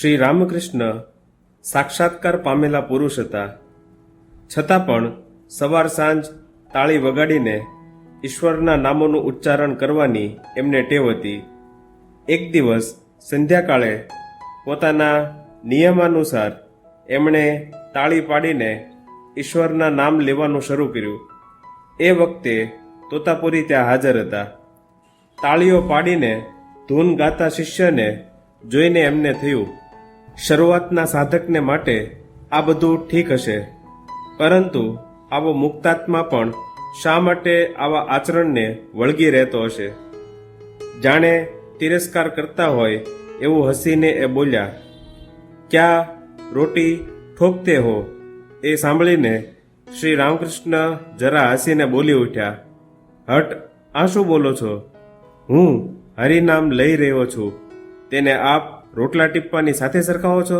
શ્રી રામકૃષ્ણ સાક્ષાત્કાર પામેલા પુરુષ હતા. છતાં પણ સવાર સાંજ તાળી વગાડીને ઈશ્વરના નામોનું ઉચ્ચારણ કરવાની એમને ટેવ હતી. એક દિવસ સંધ્યાકાળે પોતાના નિયમાનુસાર એમણે તાળી પાડીને ઈશ્વરના નામ લેવાનું શરૂ કર્યું. એ વખતે તોતાપુરી ત્યાં હાજર હતા. તાળીઓ પાડીને ધૂન ગાતા શિષ્યને જોઈને એમને થયું શરૂઆતના સાધકને માટે આ બધું ઠીક હશે. પરંતુ આવો મુક્તાત્મા પણ શા માટે આવા આચરણને વળગી રહેતો હશે? જાણે તિરસ્કાર કરતા હોય એવું હસીને એ બોલ્યા, ક્યાં રોટી ઠોકતે હો? એ સાંભળીને શ્રી રામકૃષ્ણ જરા હસીને બોલી ઉઠ્યા, હટ, આ શું બોલો છો? હું હરિનામ લઈ રહ્યો છું. તેને આપ રોટલા ટીપવાની સાથે સરખાવો છો?